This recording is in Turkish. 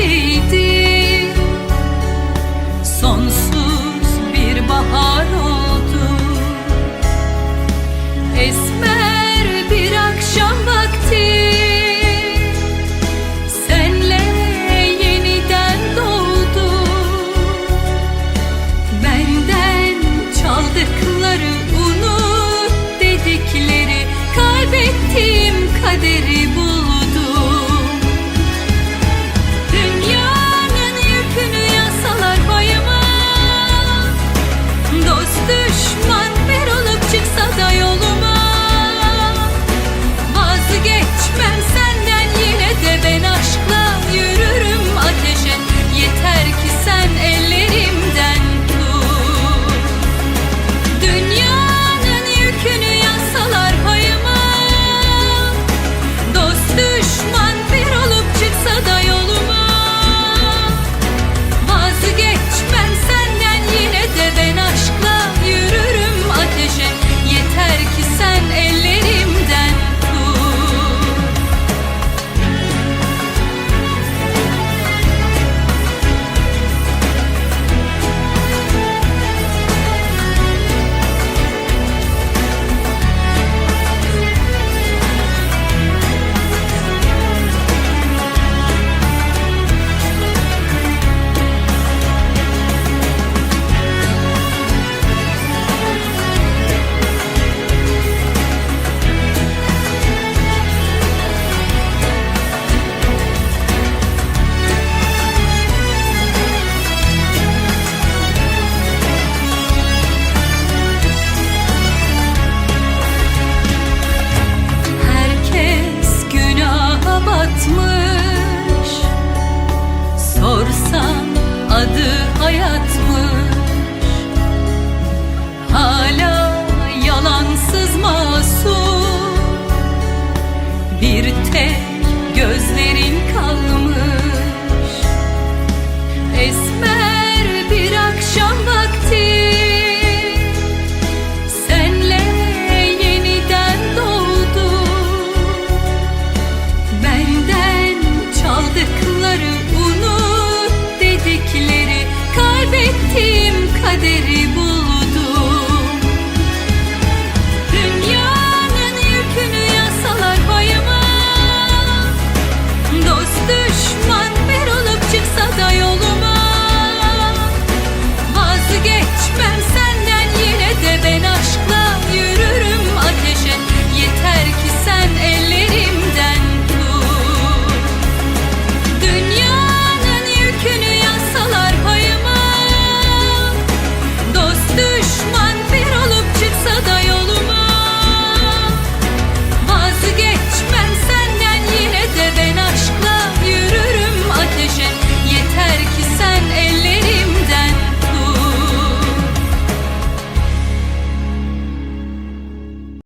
öyleydi Sonsuz bir bahar oldu. Esmer bir akşam vakti. Senle yeniden doğdu. Benden çaldıkları unut dedikleri Kaybettiğim kaderi bu